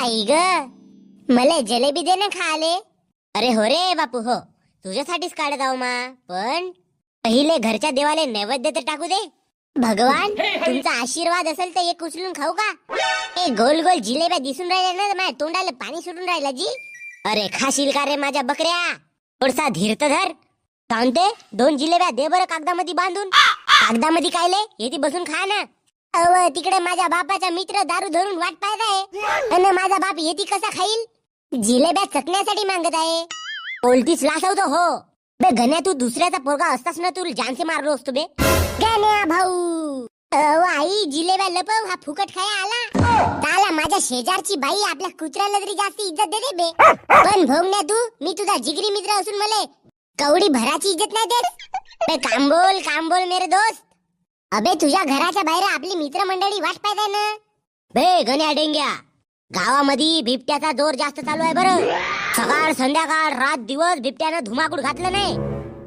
आई ग. मला जलेबी दे ना खाले अरे हो रे बापू हो. तुझ्यासाठीच काढत आहो मा. पण पहिले घरच्या देवाले नैवेद्य तर टाकू दे. भगवान तुमचा आशीर्वाद असेल तर एक उचलून खाऊ का? ए गोल गोल जिलेब्या दिसून राहिल्या ना माझ्या तोंडाला पाणी सुटून राहिलं जी. अरे खाशील का रे माझ्या बकऱ्या? थोडसा धीर तर धर. सांगते दोन जिलेब्या दे बरं कागदामध्ये बांधून. कागदामध्ये कायले येते बसून खा ना. अव तिकडे माझ्या बापाचा मित्र दारू धरून वाट पाहत आहे. आणि माझा बाप येती कसा खाईल? जिलेब्या चटण्यासाठी मागत आहे. पोलतीच लासवतो हो. बे गण्या तू दुसऱ्याचा पोरगा असतास ना तू जानसे मारलो असतो बे. गण्या भाऊ. अहो आई जिलेब्या लपव हा फुकट खाया आला. त्याला माझ्या शेजारची बाई आपल्या कुत्र्याला तरी जास्त इज्जत देते बे. पण भोगण्या तू मी तुझा जिगरी मित्र असून मले कवडी भराची इज्जत नाही देत. बे काम बोल काम बोल मेरे दोस्त. अबे तुझ्या घराच्या बाहेर आपली मित्रमंडळी वाट पाहताय ना. बे गण्या डेंग्या. गावामध्ये बिबट्याचा जोर जास्त चालू आहे बरं. सकाळ संध्याकाळ रात दिवस बिबट्यानं धुमाकूळ घातलं नाही.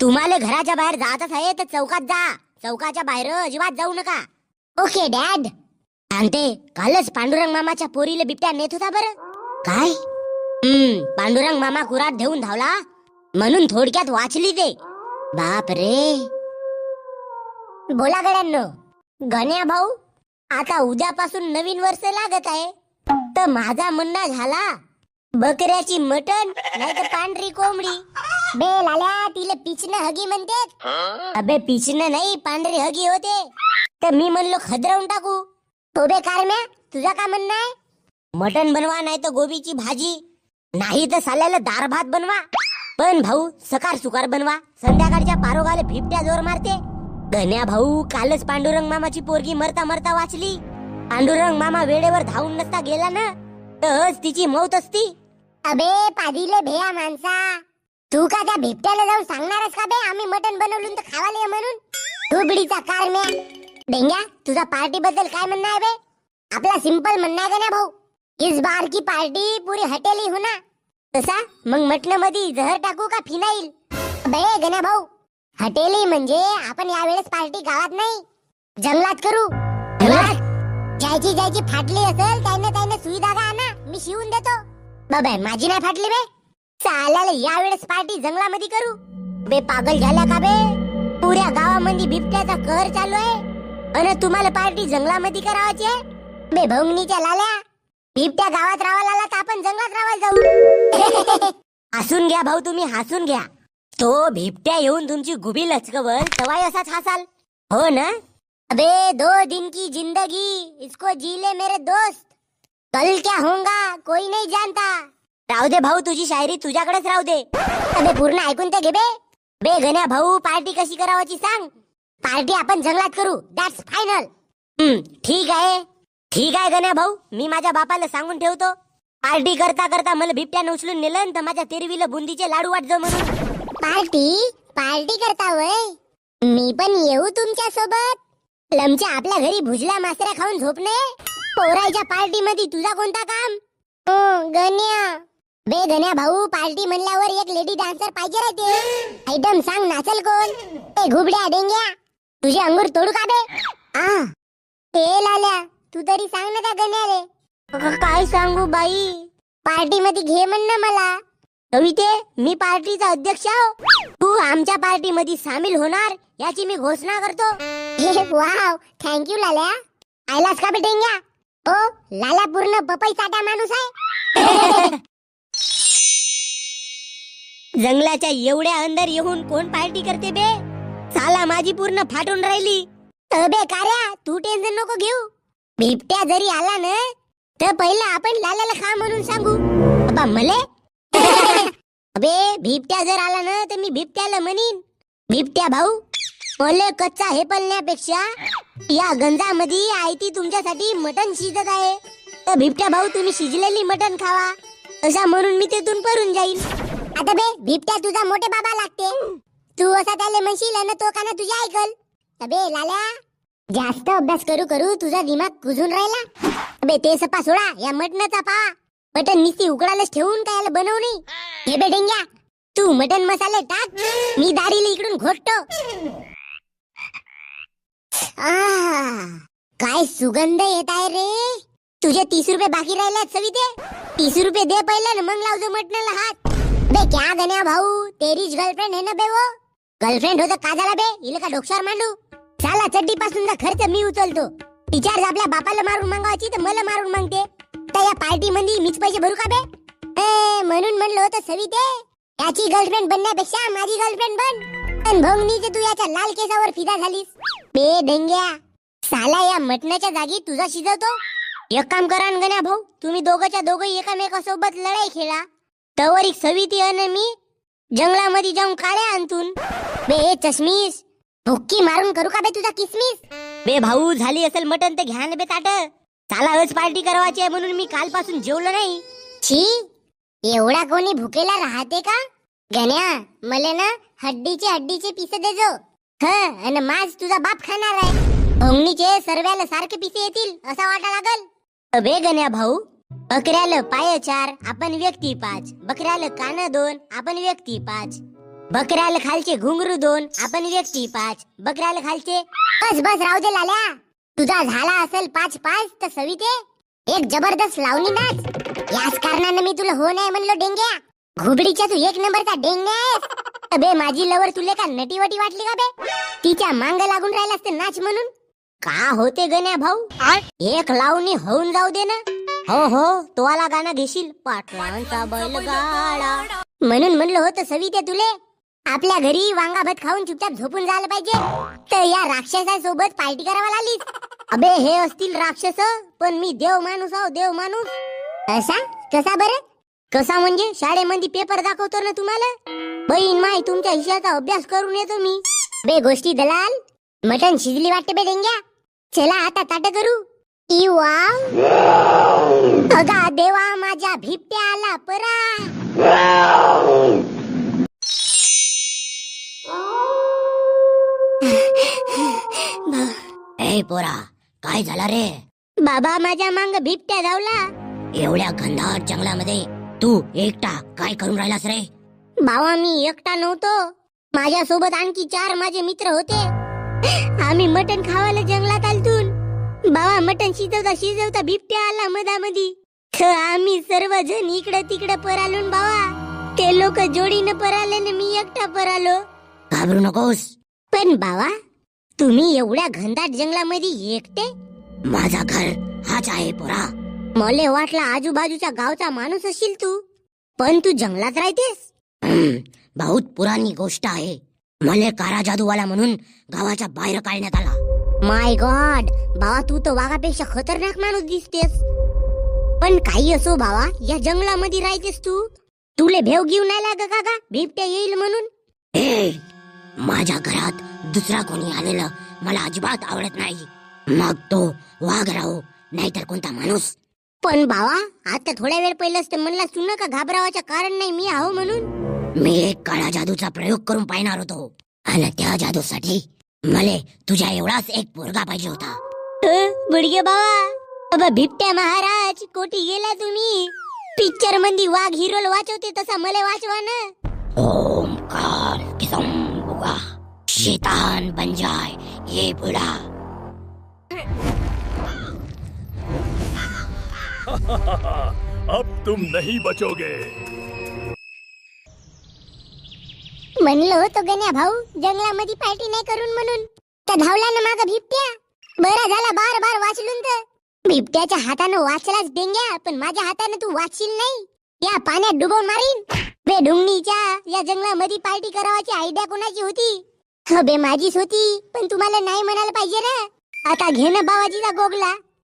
तुम्हाला घराच्या बाहेर जातच आहे तर चौकात जा. चौकाच्या बाहेर अजिबात जाऊ नका. Okay dad. सांगते कालच पांडुरंग मामाच्या पोरीला बिबट्या नेत होता बरं. काय? हम्म पांडुरंग मामा कुरात घेऊन धावला. म्हणून थोडक्यात वाचली ते. बाप रे बोला गड्यांनो गण्या भाऊ आता उद्यापासून नवीन वर्ष लागत आहे. तर माझा म्हणणं झाला. बकऱ्याची मटण नाही तर पांढरी कोंबडी. बे लाल्या तिला पिचन हगी म्हणते अबे पिचन नाही पांढरी हगी होते. तर मी म्हणलो खदरवून टाकू. तो बे कारम्या तुझा का म्हणणं आहे? मटण बनवा नाही तर गोबीची भाजी. नाही तर साल्याला दार भात बनवा. पण भाऊ सकार सुकार बनवा. संध्याकाळच्या पारोगाला बिबट्या जोर मारते. गण्या भाऊ कालच पांडुरंग मामाची पोरगी मरता मरता वाचली. पांडुरंग मामा वेळेवर धावून नसता गेला ना? तर तिची मौत असती. अबे पादीले भेया माणसा. तू का त्या बिबट्याला जाऊन सांगणारच का बे? आम्ही मटण बनवलं तर खावाले म्हणून. तू बिडीचा कारम्या डेंग्या तुझा पार्टी बद्दल काय म्हणणं आहे बे? आपला सिंपल म्हणणं आहे का ना भाऊ? इस बार की पार्टी पुरी हटेली हो ना. तसा मग मटणमध्ये जहर टाकू का फिनाईल? बे गण्या भाऊ हटेली म्हणजे आपण यावेळेस पार्टी गावात नाही. जंगलात करू. जंगलात? ज्याची ज्याची फाटली असेल त्याने त्याने सुई धागा आणा. मी शिवून देतो. बाबा माझी नाही फाटली बे. चालायला यावेळेस पार्टी जंगलामध्ये करू. बे पागल झाल्या का बे? पुऱ्या गावामध्ये बिबट्याचा कहर चालू आहे. अन तुम्हाला पार्टी जंगलामध्ये करावाची आहे? बे भवनीच्या लाल्या. बिबट्या गावात राहायला आला तर आपण जंगलात राहायला जाऊ. हसून घ्या भाऊ तुम्ही हसून घ्या. तो बिबट्या येऊन तुमची गुबी लचकवल तवाय असाच हसाल. हो ना? अबे दो दिन की जिंदगी इसको जीले मेरे दोस्त. कल क्या होगा कोई नहीं जानता। राहू दे भाऊ तुझी शायरी तुझ्याकडेच राहू दे। अबे पूर्ण ऐकून ते घे बे. बे गण्या भाऊ पार्टी कशी करावाची सांग. पार्टी आपण जंगलात करू. दॅट्स फायनल ठीक आहे. ठीक आहे गण्या भाऊ. मी माझ्या बापाला सांगून ठेवतो. पार्टी करता करता मला बिबट्यानं उचलून नेलं तर माझ्या तेरवीला बुंदीचे लाडू वाटजो म्हणून. पार्टी? पार्टी करता वय? मी पण येऊ तुमच्यासोबत लमच्या आपल्या घरी भुजल्या मासऱ्या खाऊन झोपणे पोरायच्या पार्टी मध्ये तुझा कोणता काम? हो गण्या. बे गण्या भाऊ पार्टी म्हणल्यावर एक लेडी डान्सर पाहिजे राहते आयटम सांग नाचल कोण? ते घुबड्या डेंग्या. तुझे अंगूर तोडू का बे? आ ते लाल्या तू तरी सांग ना त्या गण्याले. रे काय सांगू बाई? पार्टी मध्ये घे म्हण ना मला. कविते मी पार्टीचा अध्यक्ष आहो. तू आमच्या पार्टी मध्ये सामील होणार याची मी घोषणा करतो. वाव थँक्यू लाल्या. आयलास का बेटेंग्या ओ लाल्या पूर्ण पपई चाटा माणूस आहे. जंगलाच्या एवढ्या अंदर येऊन कोण पार्टी करते बे? साला माझी पूर्ण फाटून राहिली. अबे कार्या तू टेन्शन नको घेऊ. बिबट्या जरी आला ना तर पहिलं आपण लाल्याला खा म्हणून सांगू. अबा मले? अबे बिबट्या जर आला ना तर मी बिबट्याला म्हणीन. बिबट्या भाऊ मले कच्चा हे पलण्यापेक्षा या गंजामध्ये आयती तुमच्यासाठी मटन शिजत आहे. तर बिबट्या भाऊ तुम्ही शिजलेली मटन खावा. असा म्हणून मी तेथून परून जाईल आता बे बिबट्या तुझा मोठे बाबा लागते. तू असा त्याला म्हणशील आणि तो काना तुझ्या ऐकल अबे लाल्या जास्त अभ्यास करू करू तुझा दिमाग कुजून राहिला. अबे ते सपा सोडा या मटणाचा पा. मटन निस्ती उकडायलाच ठेवून काय बनवू नाही हे बे डेंग्या तू मटन मसाले टाक. मी दाढीला इकडून घोटतो. आहा काय सुगंध येत आहे रे? तुझे तीस रुपये बाकी राहिल्यात सविते. तीस रुपये दे पहिले ना मग लावजो मटणाला हात. बे क्या गण्या भाऊ तेरीच गर्लफ्रेंड आहे ना बे वो? गर्लफ्रेंड होतं का झाला बे इले का डोक्षावर मांडू? साला चड्डी पासून खर्च मी उचलतो. टीचर आपल्या बापाला मारून मागवायची तर मला मारून मागते. तर या पार्टी मध्ये मीच पैसे भरू का बे? ए, म्हणून म्हणलं होतं सविते. याची गर्लफ्रेंड बनण्यापेक्षा माझी गर्लफ्रेंड बन. पण भोंगणीचे तू याच्या लाल केसावर फिदा झालीस. बे ढेंग्या साला या मटणाच्या जागी तुझा शिजवतो? एक काम करा न गण्या भाऊ तुम्ही दोघंच्या दोघं एकामेकासोबत लढाई खेळा. तवर एक सविती अन मी जंगलामध्ये जाऊन काळ्या आणतून. बे चष्मीस भुक्की मारून करू का बे तुझा किसमिस? बे भाऊ झाली असेल मटन तर घ्या ना बे ताट. साला आज पार्टी करावाची आहे म्हणून मी कालपासून जेवलो नाही. छी एवढा कोणी भुकेला राहते का? गण्या मले ना हड्डीचे हड्डीचे पिसे देजो आणि माझ तुझा बाप खाणार आहे. भोंगणीचे सर्व्याला सारखे पिसे येतील असा वाटा लागल. अबे गण्या भाऊ बकऱ्याला पाय चार आपण व्यक्ती पाच. बकऱ्याला कान दोन आपण व्यक्ती पाच. बकऱ्याला खालचे घुंगरू दोन आपण व्यक्ती पाच. बकऱ्याला खालचे बस बस राहू दे लाल्या. तुझा झाला असेल पाच पाच तर सविते. एक जबरदस्त लावणी नाच. याच कारणानं मी तुला हो नाही म्हणलो डेंग्या. घुबडीच्या तू एक नंबरचा डेंग्या आहेस. अबे माझी लवर तुले का नटीवटी वाटली का बे? तिच्या मांग लागून राहिला असते नाच म्हणून? का होते गण्या भाऊ? एक लावणी होऊन जाऊ दे ना. हो हो तो आला गाणं घेशील. पाटलांचा बैलगाडा. म्हणून म्हणलं होतं सविते तुले आपल्या घरी वांगा भात खाऊन चुपचाप झोपून जायला पाहिजे. तर या राक्षसासोबत पार्टी करावा लागलीस अबे हे असतील राक्षस पण मी देव माणूस आहो देव माणूस. असा कसा बरं? कसा म्हणजे? शाळेमध्ये पेपर दाखवतो ना तुम्हाला? बहीण माय तुमच्या हिशाचा अभ्यास करून येतो मी. बे गोष्टी दलाल मटन शिजली वाटते बे डेंग्या चला आता ताट करू. ई वाव अगा देवा माझ्या भिपट्या आला परा. ए पोरा काय झाला रे? बाबा माझ्या मांग बिबट्या धावला एवढ्या घनदाट जंगलामध्ये तू एकटा काय करून राहिलास रे? बाबा मी एकटा नव्हतो. माझ्या सोबत आणखी चार माझे मित्र होते. आम्ही मटण खावायला जंगलात आलतून. बाबा मटण शिजवता शिजवता बिबट्या आला मधामधी आम्ही सर्वजण इकडे तिकडे परालो बाबा ते लोक जोडीनं पराले न मी एकटा परालो. घाबरू नकोस. पण बाबा तुम्ही एवढ्या घनदाट जंगलामध्ये एकटे? माझा घर हाच आहे पोरा. मले वाटला आजूबाजूच्या गावचा माणूस असशील तू. पण तू जंगलात राहतेस? बहुत पुराणी गोष्ट आहे. मले कारा जादूवाला म्हणून गावाच्या बाहेर काढण्यात आला. माय गॉड बाबा तू तर वाघापेक्षा खतरनाक माणूस दिसतेस. पण काही असो बाबा या जंगलामध्ये राहतेस तू. तुले भेव घेऊन नाही लाग का बिबट्या येईल म्हणून. ए माझ्या घरात दुसरा कोणी आलेलं मला अजिबात आवडत नाही. मग तो वाघ राहो नाहीतर कोणता माणूस. पण बाबा आता थोड्या वेळ पहिलं म्हणला सुन नका घाबरावाचं कारण नाही मी आहो म्हणून. मी एक काळा जादूचा प्रयोग करून पाहणार होतो. आणि त्या जादूसाठी मले तुझ्या एवढाच एक पोरगा पाहिजे होता. बुडगे बाबा. बाबा बिबट्या महाराज कोठी गेला तुम्ही? पिक्चरमध्ये वाघ हिरोल वाचवते तसा मला वाचवा ना. ओमकार किसम बुवा. शैतान बन जाए ये बुढ़ा अब तुम नहीं बचोगे। म्हणलं होतं गण्या भाऊ जंगलामध्ये पार्टी नाही करून म्हणून. तर धावला ना माग बिबट्या. बरा झाला बार बार वाचलून तर. बिबट्याच्या हातानं वाचलाच डेंग्या पण माझ्या हातानं तू वाचशील नाही. या पाण्यात डुबवून मारीन. बे डुंगणीच्या या जंगलामध्ये पार्टी करावाची आयडिया कोणाची होती? अबे माझीच होती पण तुम्हाला नाही म्हणायला पाहिजे ना. आता घे ना बाबाजीचा गोगला.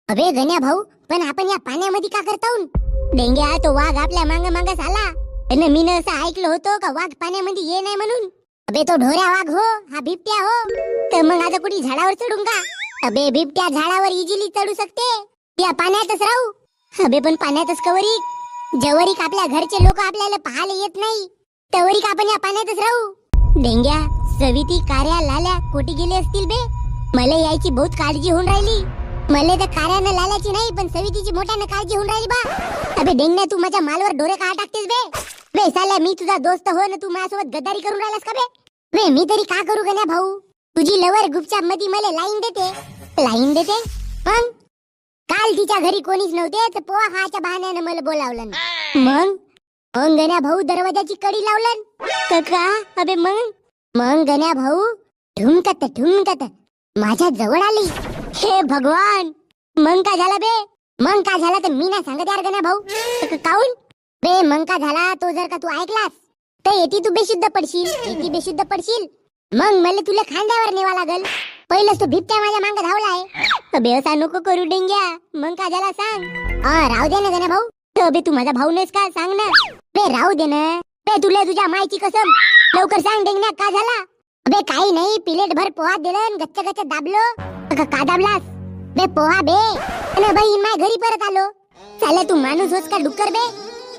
अबे गण्या भाऊ पण आपण या पाण्यामध्ये का करताऊन? डेंग्या तो वाघ आपल्या मांग मागास आला आणि मी असं ऐकलं होतं का वाघ पाण्यामध्ये ये नाही म्हणून? अबे तो ढोऱ्या वाघ हो हा बिबट्या हो. तर मग आता कुठे झाडावर चढून का? अबे बिबट्या झाडावर इजिली चढू शकते. या पाण्यातच राहू. अबे पण पाण्यातच कवरिक जवरिक आपल्या घरचे लोक आपल्याला पाहायला येत नाही. तवरिक आपण या पाण्यातच राहू. डेंग्या सविती कार्या लाल्या कोटी गेले असतील बे. मला यायची बहुत काळजी होऊन राहिली. मला तर कार्यानं लाल्याची नाही पण सवितीची मोठ्यानं काळजी होऊन राहिली बा. अबे डेंग्या तू माझ्या मालवर डोरे का टाकतेस बे? बे साला मी तुझा दोस्त हो ना तू माझ्यासोबत गद्दारी करून राहिलास का बे? बे मी तरी का करू गण्या भाऊ? तुझी लवर गुपचापमध्ये मला लाईन देते. लाईन देते? मग? काल तिच्या घरी कोणीच नव्हते तर पोहा खायच्या बहाण्यानं मला बोलावलं. मग? मग गण्या भाऊ दरवाजाची कडी लावलं. का? अबे मग? मग गण्या भाऊ ठुमकत ठुमकत माझ्या जवळ आली. हे भगवान! मग का झाला बे? मग का झाला तर मी ना सांगत यार गण्या भाऊ. काऊन? बे मग का झाला तो जर का तू ऐकलास तर येती तू बेशुद्ध पडशील येती बेशुद्ध पडशील. मग मला तुला खांद्यावर नेवा लागल. पहिलंच तो बिबट्या माझ्या मांग धावलाय. बेवसा नको करू डेंग्या. मग का झाला सांग. हा राहू दे ना गण्या भाऊ. बे तू माझा भाऊ नाहीस का? सांग ना. बे राहू दे ना. बे तुला तुझ्या मायची कसम. लवकर सांग डेंगण्या का झाला? बे काही नाही प्लेट भर पोहा दिलं गच्च गच्च दाबलो. का दाबलास? बे पोहा बे. अन बहीण माय घरी परत आलो. चाले तू माणूस होस का डुक्कर बे?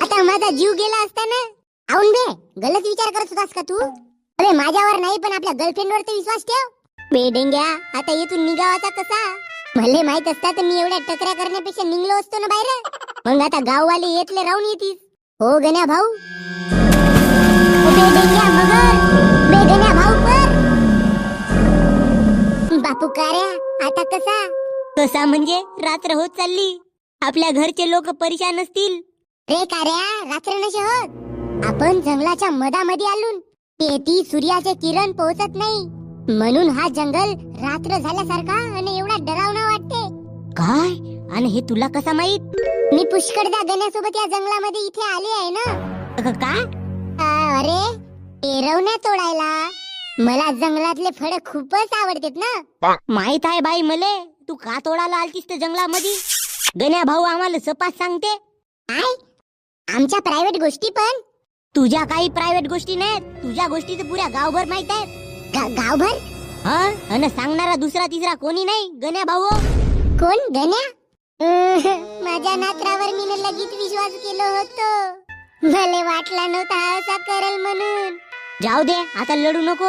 आता माझा जीव गेला असता ना आऊन बे गलत विचार करत होतास का तू? अरे माझ्यावर नाही पण आपल्या गर्लफ्रेंडवर तर विश्वास ठेव. बे डेंग्या आता येथून निघावाचा कसा? भले माहीत असता तर मी एवढ्या टकऱ्या करण्यापेक्षा निघलो असतो ना बाहेर? मग आता गाववाले येतले राहून येतीस. हो गण्या भाऊ. डेंग्या भाऊ बापू कार्या आता कसा? कसा म्हणजे रात्र होत चालली. आपल्या घरचे लोक परेशान असतील. रे कार्या रात्र नशे होत. आपण जंगलाच्या मधामध्ये आलून. तेथी सूर्याचे किरण पोहोचत नाही. म्हणून हा जंगल रात्र झाल्यासारखा आणि एवढा डरावना वाटते. काय? आणि हे तुला कसा माहीत? मी पुष्कळदा गण्यासोबत या जंगलामध्ये इथे आले आहे ना. का अरे एरवण्या तोडायला. मला जंगलातले फळ खूपच आवडतात ना. माहीत आहे बाई मले. तू का तोडायला आलतीस तर जंगलामध्ये? गण्या भाऊ आम्हाला सपास सांगते. काय आमच्या प्रायव्हेट गोष्टी पण? तुझ्या काही प्रायव्हेट गोष्टी नाहीत. तुझ्या गोष्टी तर पुऱ्या गावभर माहीत आहेत. गा- गावभर? हा? अन सांगणारा दुसरा तिसरा कोणी नाही? गण्या भाऊ कोण? गण्या? माझ्या नात्रावर मी लगेच विश्वास केलो होतो. मला वाटला नव्हता हा असा करल म्हणून. जाऊ दे आता लढू नको.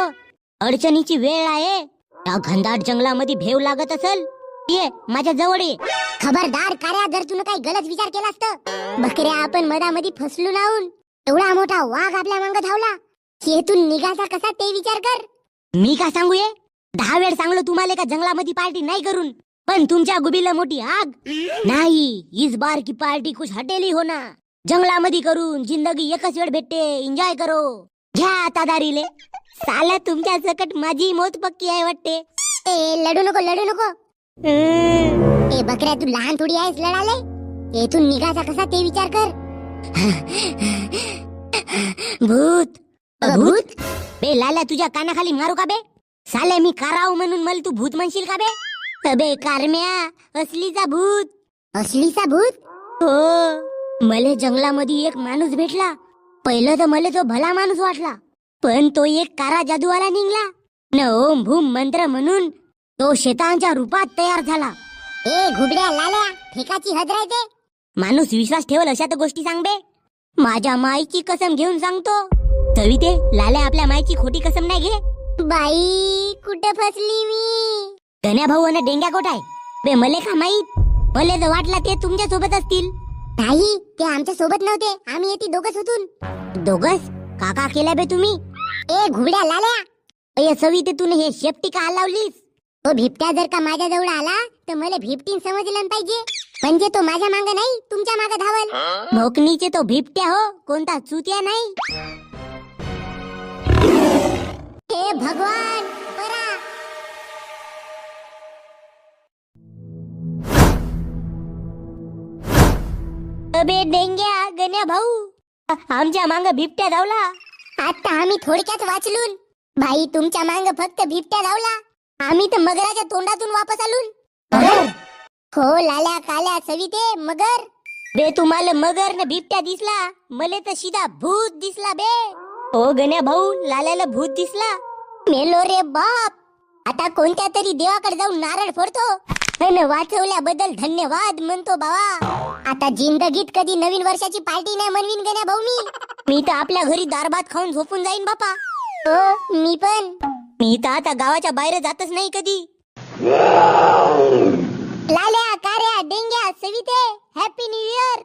अडचणीची वेळ आहे. या घनदाट जंगलामध्ये भेव लागत असल. ये माझ्या जवळ ये. खबरदार कार्या जर तुला काही गलत विचार केला असत. बकऱ्या आपण मधामध्ये फसलो लावून एवढा मोठा वाघ आपल्या मांग धावला. येथून निघाचा कसा ते विचार कर. मी का सांगू ये? दहा वेळ सांगलो तुम्हाला का जंगलामध्ये पार्टी नाही करून. पण तुमच्या गुबीला मोठी आग. नाही इस बार की पार्टी कुछ हटेली हो ना. जंगलामध्ये करून जिंदगी एकच वेळ भेटते. एन्जॉय करो. घ्या आता दारीले. साला तुमच्या सकट माझी मोत पक्की आहे वाटते. ए लढू नको लढू नको. ए बकऱ्या तू लहान थोडी आहेस लढाले येथून निघाचा कसा ते विचार कर. भूत. भूत? बे लाल्या तुझ्या कानाखाली मारू का बे? साले मी काराव म्हणून मला तू भूत म्हणशील का बे? अबे कारम्या असलीचा भूत. असलीचा भूत? हो. मले जंगलामध्ये एक माणूस भेटला. पहिलं तर मले तो भला माणूस वाटला. पण तो एक कारा जादूवाला निघला. न ओम भूम मंत्र म्हणून तो शेतांच्या रूपात तयार झाला. ए घुबड्या लाल्या ठेकाची हद राहते माणूस विश्वास ठेवल अशा तर गोष्टी सांग बे. माझ्या माईची कसम घेऊन सांगतो. तरी लाल्या आपल्या माईची खोटी कसम नाही घे. बाई कुठे फसली मी? गण्या भाऊ आणि डेंग्या कोट आहे. बे मले का माहीत? मले तर वाटला ते तुमच्यासोबत असतील. नाही ते आमच्यासोबत नव्हते. आम्ही येते दोघच होतून. दोघच? काका केल्या बे तुम्ही? ए घुबड्या लाल्या. अय सवी ते तू हे शेपटी का लावलीस? तो भिपट्या जर का माझ्या जवळ आला तर मला भिपटीन समजलं पाहिजे. म्हणजे तो माझ्या मागे नाही तुमच्या माग धावल. भोकणीचे तो भिपट्या हो कोणता चुत्या नाही. हे भगवान अबे डेंग्या गण्या भाऊ. आमच्या मांग बिबट्या धावला. आता आम्ही थोडक्यात वाचलून. भाई तुमच्या मांग फक्त बिबट्या धावला. आम्ही तर मगराच्या तोंडातून वापस आलून. हो लाल्या काल्या सविते मगर. बे तुम्हाला मगर न बिबट्या दिसला. मले तर सीधा भूत दिसला बे. हो गण्या भाऊ लाल्याला भूत दिसला. मेलो रे बाप. आता कोणत्या तरी देवाकडे जाऊन नारळ फोडतो? अन वाचवल्याबद्दल धन्यवाद म्हणतो बाबा. आता जिंदगीत कधी नवीन वर्षाची पार्टी नाही म्हणवीन गण्या भाऊ मी. मी तर आपल्या घरी दारभात खाऊन झोपून जाईन बापा. हो मी पण. मी तर आता गावाच्या बाहेर जातच नाही कधी. लाल्या कार्या डेंग्या सविते हॅपी न्यू इयर